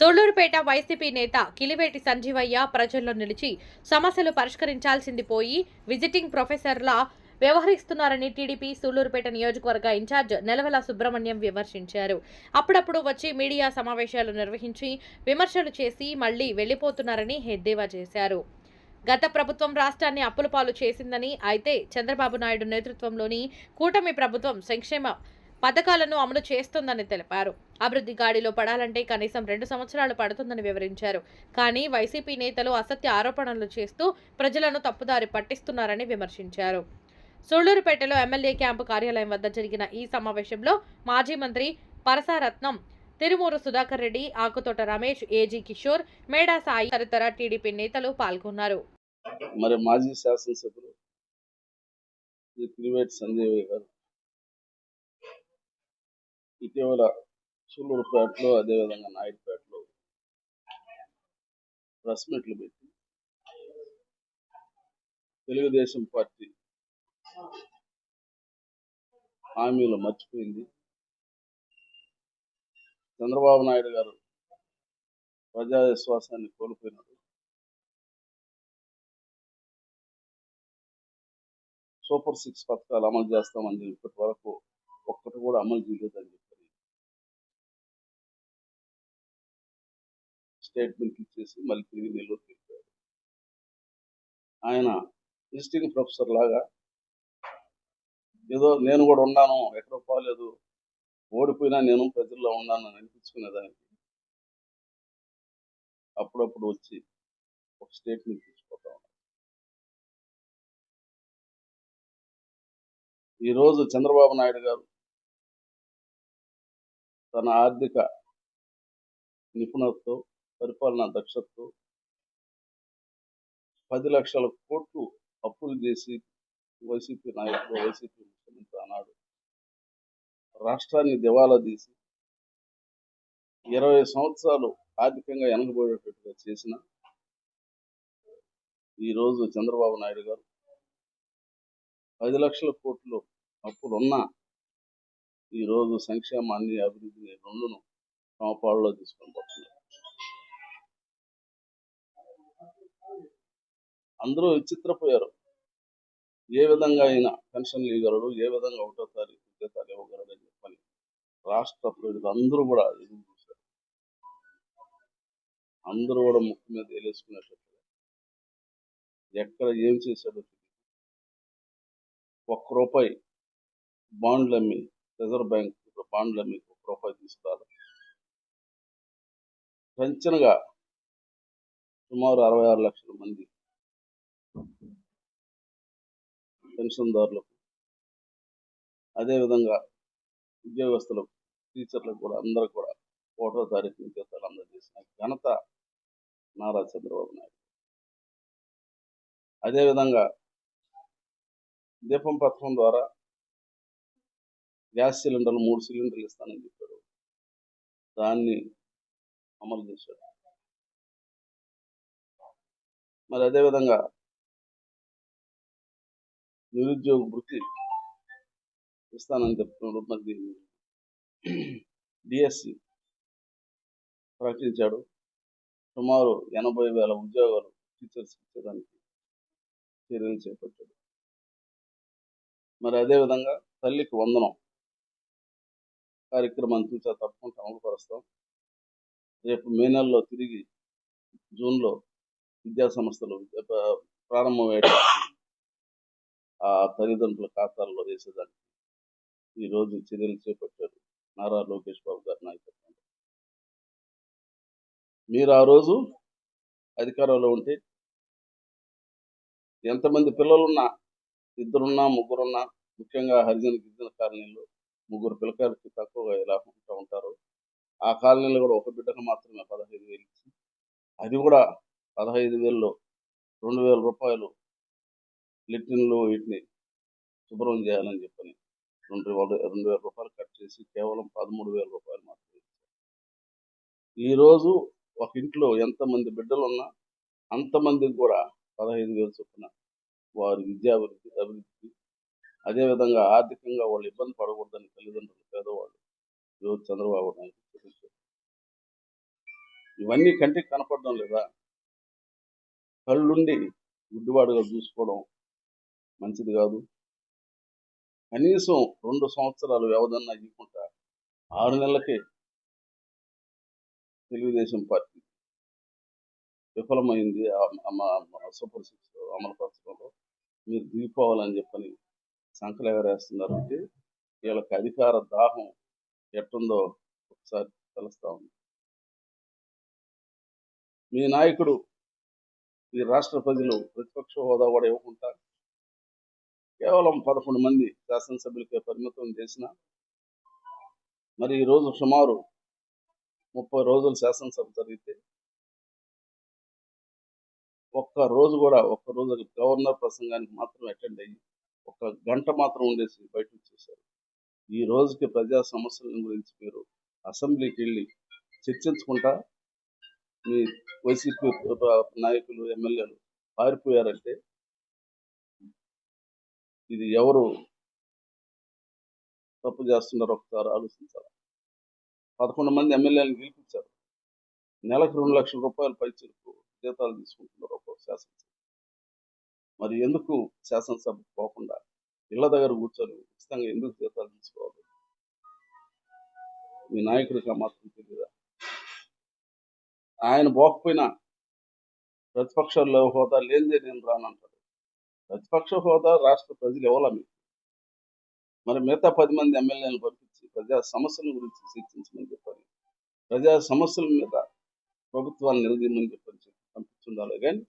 Sullurpeta YCP నేత కిలివేటి సంజీవయ్య ప్రజల్లో నిలిచి సమస్యలు పరిష్కరించాల్సింది పోయి విజిటింగ్ ప్రొఫెసర్లా వ్యవహరిస్తున్నారని టీడీపీ సూళ్ళూరుపేట నియోజకవర్గ ఇన్ఛార్జ్ నెలవెల సుబ్రహ్మణ్యం విమర్శించారు. అప్పుడప్పుడు వచ్చి మీడియా సమావేశాలు నిర్వహించి విమర్శలు చేసి మళ్ళీ వెళ్ళిపోతున్నారని ఎద్దేవా చేశారు. గత ప్రభుత్వం రాష్ట్రాన్ని అప్పుల పాలు చేసిందని అయితే చంద్రబాబు నాయుడు నేతృత్వంలోని కూటమి ప్రభుత్వం సంక్షేమ పథకాలను అమలు చేస్తుందని తెలిపారు. అభివృద్ధి గాడిలో పడాలంటే కనీసం రెండు సంవత్సరాలు పడుతుందని వివరించారు. కానీ వైసీపీ నేతలు అసత్య ఆరోపణలు చేస్తూ ప్రజలను తప్పుదారి పట్టిస్తున్నారని విమర్శించారు. సూళ్ళూరుపేటలో ఎమ్మెల్యే క్యాంపు కార్యాలయం వద్ద జరిగిన ఈ సమావేశంలో మాజీ మంత్రి పరసారత్నం తిరుమూరు సుధాకర్ రెడ్డి ఆకుతోట రమేష్ ఏజీ కిషోర్ మేడా సాయి తదితర టీడీపీ నేతలు పాల్గొన్నారు. మరి మాజీ శాసనసభ్యులు సంజయ్ గారు ఇటీవల సూళ్ళూరుపేటలో అదేవిధంగా నాయుడుపేటలో ప్రెస్ మీట్లు పెట్టి తెలుగుదేశం పార్టీ హామీలు మర్చిపోయింది. చంద్రబాబు నాయుడు గారు ప్రజా విశ్వాసాన్ని కోల్పోయినాడు సూపర్ సిక్స్ పథకాలు అమలు చేస్తామని ఇప్పటి వరకు ఒక్కటి కూడా అమలు చేయలేదని చెప్పి స్టేట్మెంట్ ఇచ్చేసి మళ్ళీ తిరిగి నెల్లూరు వెళ్ళిపోయారు ఆయన విజిటింగ్ ప్రొఫెసర్ లాగా ఏదో నేను కూడా ఉన్నాను ఎక్కడ పోలేదు ఓడిపోయినా నేను ప్రజల్లో ఉన్నాను అని అనిపించుకునేదానికి అప్పుడప్పుడు వచ్చి ఒక స్టేట్మెంట్ తీసుకుంటా ఉన్నాను ఈరోజు చంద్రబాబు నాయుడు గారు తన ఆర్థిక నిపుణతతో పరిపాలనా దక్షతతో పది లక్షల కోట్లు అప్పులు చేసి వైసీపీ నాయకుడు వైసీపీ ముఖ్యమంత్రి అన్నాడు రాష్ట్రాన్ని దివాలా తీసి ఇరవై సంవత్సరాలు ఆర్థికంగా వెనకబోయేటట్టుగా చేసిన ఈరోజు చంద్రబాబు నాయుడు గారు పది లక్షల కోట్లు అప్పులున్నా ఈరోజు సంక్షేమాన్ని అభివృద్ధిని రెండును సమపాడులో తీసుకొని అందరూ విచిత్రపోయారు. ఏ విధంగా అయినా పెన్షన్లు ఇవ్వగలడు ఏ విధంగా ఒకటో తారీఖు జీతాలు ఇవ్వగలడు అని చెప్పని రాష్ట్ర ప్రజలు అందరూ కూడా ఎదురు చూశారు. అందరూ కూడా ముక్కు మీద వేలేసుకునేటట్టు ఎక్కడ ఏం చేశాడో తెలియదు ఒక్క రూపాయి బాండ్లు అమ్మి రిజర్వ్ బ్యాంక్ బాండ్లు అమ్మి ఒక్క రూపాయి తీసుకురాదు. పెంచనగా సుమారు అరవై ఆరు లక్షల మంది పెన్షన్దారులకు అదేవిధంగా ఉద్యోగస్తులకు టీచర్లకు కూడా అందరూ కూడా ఒకటో తారీఖు జీతాలు అందజేసిన ఘనత నారా చంద్రబాబు నాయుడు. అదేవిధంగా దీపం పథకం ద్వారా గ్యాస్ సిలిండర్లు మూడు సిలిండర్లు ఇస్తానని చెప్పాడు. దాన్ని అమలు చేశాడు. మరి అదేవిధంగా నిరుద్యోగ వృత్తి ఇస్తానని చెప్తున్నాడు మరి డిఎస్సి ప్రకటించాడు. సుమారు ఎనభై వేల ఉద్యోగాలు టీచర్స్ ఇచ్చేదానికి చర్యలు చేపట్టాడు. మరి అదేవిధంగా తల్లికి వందనం కార్యక్రమాన్ని చూసా తప్పకుండా అమలు పరుస్తాం రేపు మే నెలలో తిరిగి జూన్లో విద్యా సంస్థలు విద్య- ప్రారంభమయ్యేటప్పుడు ఆ తల్లిదండ్రుల ఖాతాల్లో వేసేదానికి ఈరోజు చర్యలు చేపట్టారు నారా లోకేష్ బాబు గారి నాయకత్వంలో. మీరు ఆ రోజు అధికారంలో ఉంటే ఎంతమంది పిల్లలున్నా ఇద్దరున్నా ముగ్గురున్నా ముఖ్యంగా హరిజన గిరిజన కాలనీలో ముగ్గురు పిల్లకాయలకి తక్కువగా ఎలా ఉంటూ ఉంటారు ఆ కాలనీలో కూడా ఒక బిడ్డకు మాత్రమే పదహైదు వేలు ఇచ్చి అది కూడా పదహైదు వేలలో రెండు వేల రూపాయలు లెట్రిన్లు వీటిని శుభ్రం చేయాలని చెప్పని రెండు వేల రెండు వేల రూపాయలు కట్ చేసి కేవలం పదమూడు వేల రూపాయలు మాత్రమే ఇచ్చారు. ఈరోజు ఒక ఇంట్లో ఎంతమంది బిడ్డలు ఉన్నా అంతమందికి కూడా పదహైదు వేలు చొప్పున వారి విద్యాభివృద్ధి అభివృద్ధికి అదేవిధంగా ఆర్థికంగా వాళ్ళు ఇబ్బంది పడకూడదని తల్లిదండ్రులు పేదవాళ్ళు ఈరోజు చంద్రబాబు నాయుడు చూపించారు. ఇవన్నీ కంటికి కనపడడం లేదా కళ్ళుండి గుడ్డివాడుగా చూసుకోవడం మంచిది కాదు. కనీసం రెండు సంవత్సరాలు వ్యవధన్నా ఇవ్వకుండా ఆరు నెలలకే తెలుగుదేశం పార్టీ విఫలమైంది. ఆ- సూపర్ సిక్స్ అమలుపరచడంలో మీరు దిగిపోవాలని చెప్పని సంకలెగరేస్తున్నారంటే వీళ్ళకి అధికార దాహం ఎట్టుందో ఒకసారి తెలుస్తా ఉంది. మీ నాయకుడు ఈ రాష్ట్ర ప్రజలు ప్రతిపక్ష హోదా కూడా ఇవ్వకుండా కేవలం పదకొండు మంది శాసనసభ్యులకే పరిమితం చేసిన మరి ఈ రోజు సుమారు ముప్పై రోజులు శాసనసభ జరిగితే ఒక్క రోజు కూడా ఒక్క రోజు గవర్నర్ ప్రసంగానికి మాత్రం అటెండ్ అయ్యి ఒక గంట మాత్రం ఉండేసి బయటకు చూశారు ఈ రోజుకి ప్రజా సమస్యల గురించి మీరు అసెంబ్లీకి వెళ్ళి చర్చించుకుంటా మీ వైసీపీ నాయకులు ఎమ్మెల్యేలు పారిపోయారంటే ఇది ఎవరు తప్పు చేస్తున్నారో ఒకసారి ఆలోచించాలి. పదకొండు మంది ఎమ్మెల్యేలను గెలిపించారు. నెలకు రెండు లక్షల రూపాయలు పైచలకు జీతాలు తీసుకుంటున్నారు ఒక్కొక్క శాసనసభ. మరి ఎందుకు శాసనసభ పోకుండా ఇళ్ళ దగ్గర కూర్చొని ఉచితంగా ఎందుకు జీతాలు తీసుకోవాలి? మీ నాయకుడిగా మాత్రం తెలియదా ఆయన పోకపోయినా ప్రతిపక్షంలో హోదా లేనిదే నేను రానంటాడు ప్రతిపక్ష హోదా రాష్ట్ర ప్రజలు ఇవ్వాలా మీకు మరి మిగతా పది మంది ఎమ్మెల్యేలను పంపించి ప్రజా సమస్యల గురించి చర్చించమని చెప్పాలి. ప్రజా సమస్యల మీద ప్రభుత్వాన్ని నిలదీయమని చెప్పని పంపించుండాలి. కానీ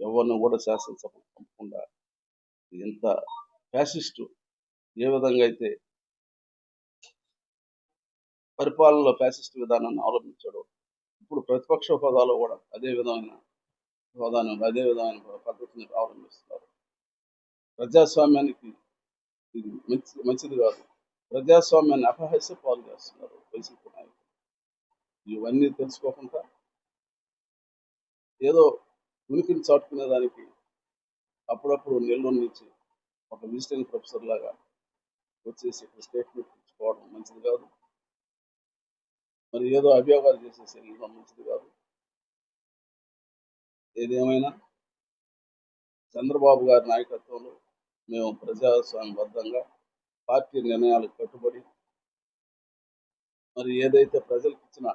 ఎవరిని కూడా శాసనసభకు పంపకుండా ఎంత ఫ్యాసిస్టు ఏ విధంగా అయితే పరిపాలనలో ఫ్యాసిస్ట్ విధానాన్ని అవలంబించాడో ఇప్పుడు ప్రతిపక్ష హోదాలో కూడా అదే విధమైన హోదాను అదే విధమైన పద్ధతిని అవలంబిస్తున్నారు. ప్రజాస్వామ్యానికి ఇది మంచి మంచిది కాదు. ప్రజాస్వామ్యాన్ని అపహరిస్తే పాలు చేస్తున్నారు వైసీపీ నాయకులు. ఇవన్నీ తెలుసుకోకుండా ఏదో ఉనికిని చాటుకునే దానికి అప్పుడప్పుడు నెల్లూరు నుంచి ఒక విజిటింగ్ ప్రొఫెసర్ లాగా వచ్చేసి ఇక్కడ స్టేట్మెంట్ ఇచ్చుకోవడం మంచిది కాదు. మరి ఏదో అభియోగాలు చేసేసి వెళ్ళడం మంచిది కాదు. ఏదేమైనా చంద్రబాబు గారి నాయకత్వంలో మేము ప్రజాస్వామ్యబద్ధంగా పార్టీ నిర్ణయాలకు కట్టుబడి మరి ఏదైతే ప్రజలకు ఇచ్చిన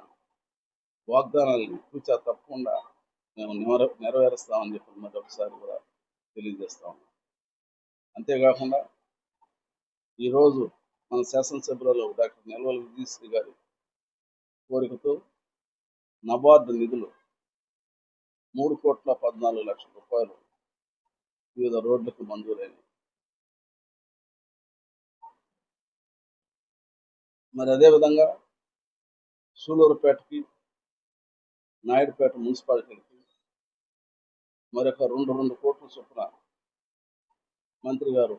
వాగ్దానాలను కూర్చా తప్పకుండా మేము నెరవేరుస్తామని చెప్పి మరి ఒకసారి కూడా తెలియజేస్తాం అంతేకాకుండా ఈరోజు మన శాసనసభ్యులలో డాక్టర్ నెలవల విజయశ్రీ గారి కోరికతో నబార్డు నిధులు మూడు కోట్ల పద్నాలుగు లక్షల రూపాయలు వివిధ రోడ్లకు మంజూరైనవి మరి అదేవిధంగా సూలూరుపేటకి నాయుడుపేట మున్సిపాలిటీకి మరొక రెండు రెండు కోట్ల చొప్పున మంత్రి గారు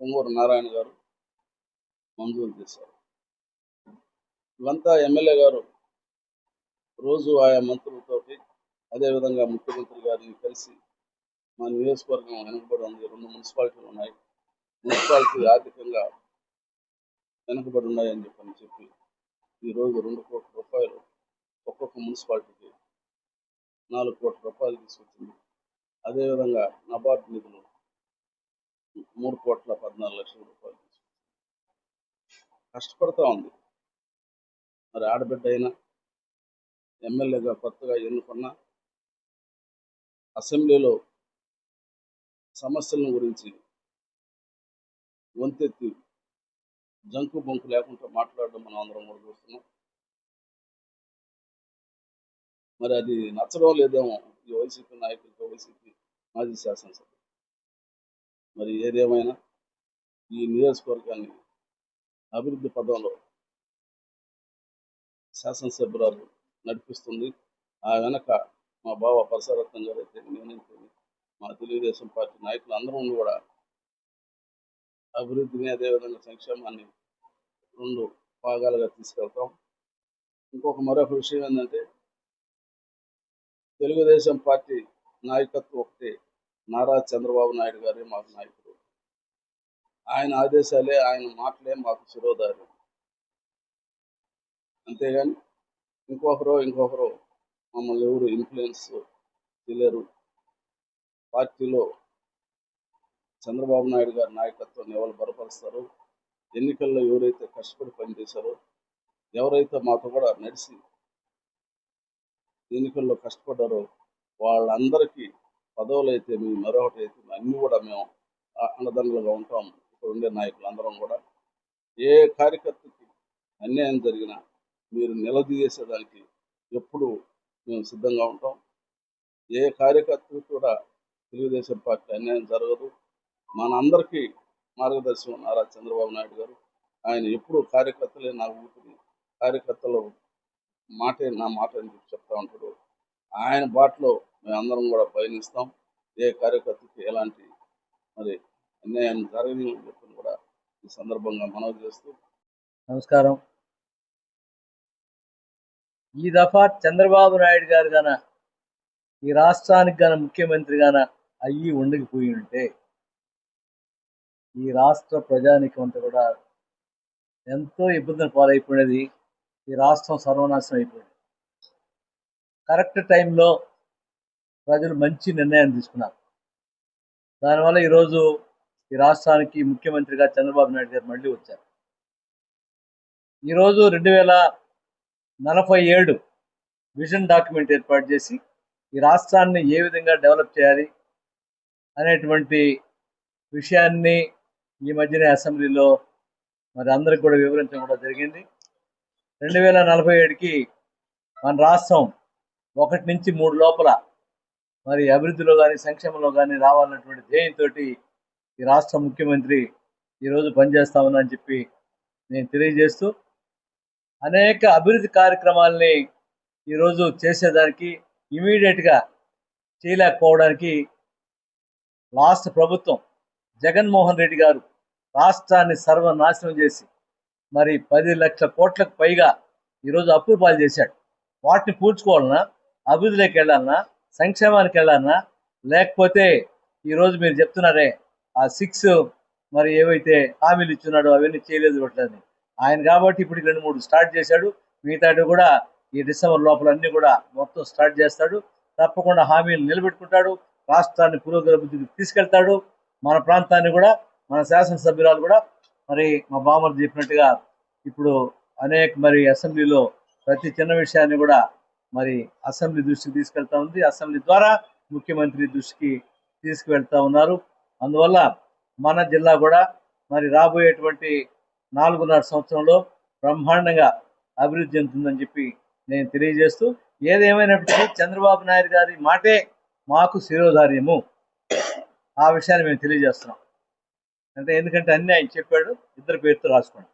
పొంగూరు నారాయణ గారు మంజూరు చేశారు. ఇవంతా ఎమ్మెల్యే గారు రోజు ఆయా మంత్రులతోటి అదేవిధంగా ముఖ్యమంత్రి గారిని కలిసి మా నియోజకవర్గం వెనుకబడి ఉంది. రెండు మున్సిపాలిటీలు ఉన్నాయి. మున్సిపాలిటీ ఆర్థికంగా వెనుకబడి ఉన్నాయని చెప్పని చెప్పి ఈరోజు రెండు కోట్ల రూపాయలు ఒక్కొక్క మున్సిపాలిటీకి నాలుగు కోట్ల రూపాయలు తీసుకొచ్చింది. అదేవిధంగా నబార్డ్ నిధులు మూడు కోట్ల పద్నాలుగు లక్షల రూపాయలు తీసుకొచ్చింది. కష్టపడతా ఉంది. మరి ఆడబిడ్డ అయినా ఎమ్మెల్యేగా కొత్తగా ఎన్నుకున్న అసెంబ్లీలో సమస్యలను గురించి వంతెత్తి జంకు బొంకు లేకుండా మాట్లాడడం మనం అందరం కూడా చూస్తున్నాం. మరి అది నచ్చడం లేదేమో ఈ వైసీపీ నాయకులతో వైసీపీ మాజీ శాసనసభ మరి ఏదేమైనా ఈ నియోజకవర్గాన్ని అభివృద్ధి పదంలో శాసనసభ్యురాలు నడిపిస్తుంది. ఆ వెనక మా బావ పరసరత్నం గారు అయితే నేనైతే మా తెలుగుదేశం పార్టీ నాయకులు అందరం కూడా అభివృద్ధిని అదేవిధంగా సంక్షేమాన్ని రెండు భాగాలుగా తీసుకెళ్తాం. ఇంకొక మరొక విషయం ఏంటంటే తెలుగుదేశం పార్టీ నాయకత్వం ఒకటి నారా చంద్రబాబు నాయుడు గారే మాకు నాయకుడు. ఆయన ఆదేశాలే ఆయన మాటలే మాకు శిరోధార్యం. అంతేగాని ఇంకొకరు ఇంకొకరు మమ్మల్ని ఎవరు ఇన్ఫ్లుయెన్స్ చేయలేరు. పార్టీలో చంద్రబాబు నాయుడు గారి నాయకత్వాన్ని ఎవరు బలపరుస్తారు? ఎన్నికల్లో ఎవరైతే కష్టపడి పనిచేశారో ఎవరైతే మాతో కూడా నడిచి ఎన్నికల్లో కష్టపడ్డారో వాళ్ళందరికీ పదవులు అయితే మీ మరొకటి అయితే అన్నీ కూడా మేము ఆ అండదండలుగా ఉంటాం. ఇక్కడ ఉండే నాయకులు అందరం కూడా. ఏ కార్యకర్తకి అన్యాయం జరిగినా మీరు నిలదీసేదానికి ఎప్పుడు మేము సిద్ధంగా ఉంటాం. ఏ కార్యకర్తకు కూడా తెలుగుదేశం పార్టీ అన్యాయం జరగదు. మనందరికీ మార్గదర్శనం నారా చంద్రబాబు నాయుడు గారు. ఆయన ఎప్పుడు కార్యకర్తలే నా ఊపిరి. కార్యకర్తలు మాటే నా మాట అని చెప్పి చెప్తా ఉంటాడు. ఆయన బాటలో మేమందరం కూడా పయనిస్తాం. ఏ కార్యకర్తకి ఎలాంటి మరి అన్యాయం జరగని చెప్పని కూడా ఈ సందర్భంగా మనవి చేస్తూ నమస్కారం. ఈ దఫా చంద్రబాబు నాయుడు గారు గాన ఈ రాష్ట్రానికి గాన ముఖ్యమంత్రి గాన అయ్యి ఉండకపోయి ఉంటే ఈ రాష్ట్ర ప్రజానికం అంతా కూడా ఎంతో ఇబ్బందులు పాలైపోయినది ఈ రాష్ట్రం సర్వనాశనం అయిపోయింది. కరెక్ట్ టైంలో ప్రజలు మంచి నిర్ణయం తీసుకున్నారు. దానివల్ల ఈరోజు ఈ రాష్ట్రానికి ముఖ్యమంత్రిగా చంద్రబాబు నాయుడు గారు మళ్ళీ వచ్చారు. ఈరోజు రెండు వేల నలభై ఏడు విజన్ డాక్యుమెంట్ ఏర్పాటు చేసి ఈ రాష్ట్రాన్ని ఏ విధంగా డెవలప్ చేయాలి అనేటువంటి విషయాన్ని ఈ మధ్యనే అసెంబ్లీలో మరి అందరికి కూడా వివరించడం కూడా జరిగింది. రెండు వేల నలభై ఏడుకి మన రాష్ట్రం ఒకటి నుంచి మూడు లోపల మరి అభివృద్ధిలో కానీ సంక్షేమంలో కానీ రావాలన్నటువంటి ధ్యేయంతో ఈ రాష్ట్ర ముఖ్యమంత్రి ఈరోజు పనిచేస్తామని అని చెప్పి నేను తెలియజేస్తూ అనేక అభివృద్ధి కార్యక్రమాల్ని ఈరోజు చేసేదానికి ఇమీడియట్గా చేయలేకపోవడానికి లాస్ట్ ప్రభుత్వం జగన్మోహన్ రెడ్డి గారు రాష్ట్రాన్ని సర్వనాశనం చేసి మరి పది లక్షల కోట్లకు పైగా ఈరోజు అప్పులు పాలు చేశాడు. వాటిని పూడ్చుకోవాలన్నా అభివృద్ధిలోకి వెళ్ళాలన్నా సంక్షేమానికి వెళ్ళాలన్నా లేకపోతే ఈరోజు మీరు చెప్తున్నారే ఆ సిక్స్ మరి ఏవైతే హామీలు ఇచ్చున్నాడో అవన్నీ చేయలేదు ఇవ్వట్లేదు ఆయన కాబట్టి ఇప్పుడు రెండు మూడు స్టార్ట్ చేశాడు. మిగతాటి కూడా ఈ డిసెంబర్ లోపల అన్ని కూడా మొత్తం స్టార్ట్ చేస్తాడు. తప్పకుండా హామీలు నిలబెట్టుకుంటాడు. రాష్ట్రాన్ని పురోగతి తీసుకెళ్తాడు. మన ప్రాంతాన్ని కూడా మన శాసనసభ్యురాలు కూడా మరి మా బామర్ చెప్పినట్టుగా ఇప్పుడు అనేక మరి అసెంబ్లీలో ప్రతి చిన్న విషయాన్ని కూడా మరి అసెంబ్లీ దృష్టికి తీసుకెళ్తా ఉంది. అసెంబ్లీ ద్వారా ముఖ్యమంత్రి దృష్టికి తీసుకువెళ్తా ఉన్నారు. అందువల్ల మన జిల్లా కూడా మరి రాబోయేటువంటి నాలుగున్నర సంవత్సరంలో బ్రహ్మాండంగా అభివృద్ధి చెందుతుందని చెప్పి నేను తెలియజేస్తూ ఏదేమైనప్పటికీ చంద్రబాబు నాయుడు గారి మాటే మాకు శిరోధార్యము. ఆ విషయాన్ని మేము తెలియజేస్తున్నాం. అంటే ఎందుకంటే అన్ని ఆయన చెప్పాడు ఇద్దరు పేరుతో రాసుకోండి